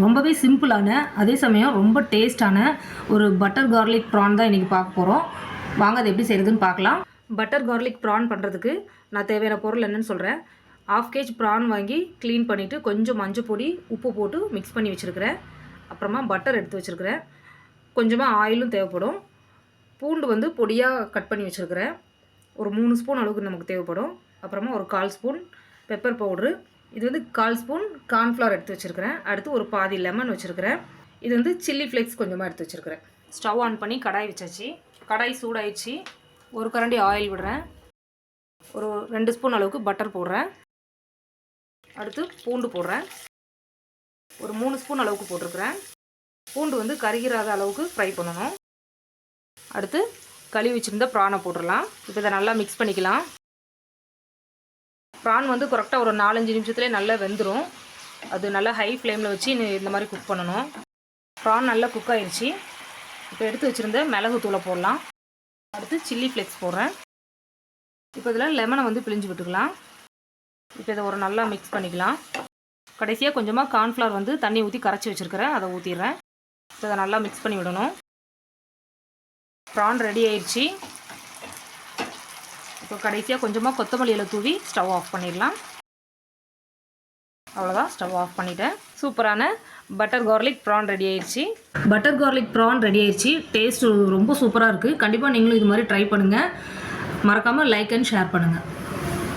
ரொம்பவே சிம்பிளான அதே சமயம் ரொம்ப டேஸ்டான ஒரு பட்டர் கார்லிக் ப்ரான் தான் இன்றைக்கி பார்க்க போகிறோம் வாங்க அது எப்படி செய்கிறதுன்னு பார்க்கலாம். பட்டர் கார்லிக் ப்ரான் பண்ணுறதுக்கு நான் தேவையான பொருள் என்னென்னு சொல்கிறேன் ஆஃப் கேஜ் ப்ரான் வாங்கி க்ளீன் பண்ணிவிட்டு கொஞ்சம் மஞ்சள் பொடி உப்பு போட்டு மிக்ஸ் பண்ணி வச்சுருக்கிறேன். அப்புறமா பட்டர் எடுத்து வச்சுருக்கிறேன். கொஞ்சமாக ஆயிலும் தேவைப்படும். பூண்டு வந்து பொடியாக கட் பண்ணி வச்சுருக்கிறேன். ஒரு மூணு ஸ்பூன் அளவுக்கு நமக்கு தேவைப்படும். அப்புறமா ஒரு கால் ஸ்பூன் பெப்பர் பவுட்ரு இது வந்து கால் ஸ்பூன் கார்ன்ஃப்ளவர் எடுத்து வச்சுருக்கிறேன். அடுத்து ஒரு பாதி லெமன் வச்சுருக்கிறேன். இது வந்து சில்லி ஃப்ளேக்ஸ் கொஞ்சமாக எடுத்து வச்சுருக்கிறேன். ஸ்டவ் ஆன் பண்ணி கடாய் வச்சாச்சு. கடாய் சூடாயிடுச்சு. ஒரு கரண்டி ஆயில் விடுறேன். ஒரு ரெண்டு ஸ்பூன் அளவுக்கு பட்டர் போடுறேன். அடுத்து பூண்டு போடுறேன். ஒரு மூணு ஸ்பூன் அளவுக்கு போட்டிருக்கிறேன். பூண்டு வந்து கருகிராத அளவுக்கு ஃப்ரை பண்ணணும். அடுத்து கழுவி வச்சுருந்த ப்ரானை போட்டுடலாம். இப்போ இதை நல்லா மிக்ஸ் பண்ணிக்கலாம். ப்ரான் வந்து கரெக்டாக ஒரு நாலஞ்சு நிமிஷத்துலேயே நல்லா வெந்துடும் அது நல்லா ஹை ஃப்ளேமில் வச்சு இந்த மாதிரி குக் பண்ணணும். ப்ரான் நல்லா குக் ஆயிடுச்சு இப்போ எடுத்து வச்சுருந்த மிளகு தூளை போடலாம். அடுத்து சில்லி ஃப்ளேக்ஸ் போடுறேன். இப்போ இதில் லெமனை வந்து பிழிஞ்சு விட்டுக்கலாம். இப்போ இதை ஒரு நல்லா மிக்ஸ் பண்ணிக்கலாம். கடைசியாக கொஞ்சமாக கார்ன்ஃப்ளவர் வந்து தண்ணி ஊற்றி கரைச்சி வச்சுருக்கிறேன். அதை ஊற்றிடுறேன் இப்போ இதை நல்லா மிக்ஸ் பண்ணி விடணும். ப்ரான் ரெடி ஆயிடுச்சு இப்போ கடைசியாக கொஞ்சமாக கொத்தமல்லியில் தூவி ஸ்டவ் ஆஃப் பண்ணிடலாம். அவ்வளோதான் ஸ்டவ் ஆஃப் பண்ணிட்டேன். சூப்பரான பட்டர் கார்லிக் ப்ரான் ரெடி ஆயிடுச்சு. பட்டர் கார்லிக் ப்ரான் ரெடி ஆயிடுச்சு. டேஸ்ட் ரொம்ப சூப்பராக இருக்குது கண்டிப்பாக நீங்களும் இது மாதிரி ட்ரை பண்ணுங்கள் மறக்காமல் லைக் அண்ட் ஷேர் பண்ணுங்கள்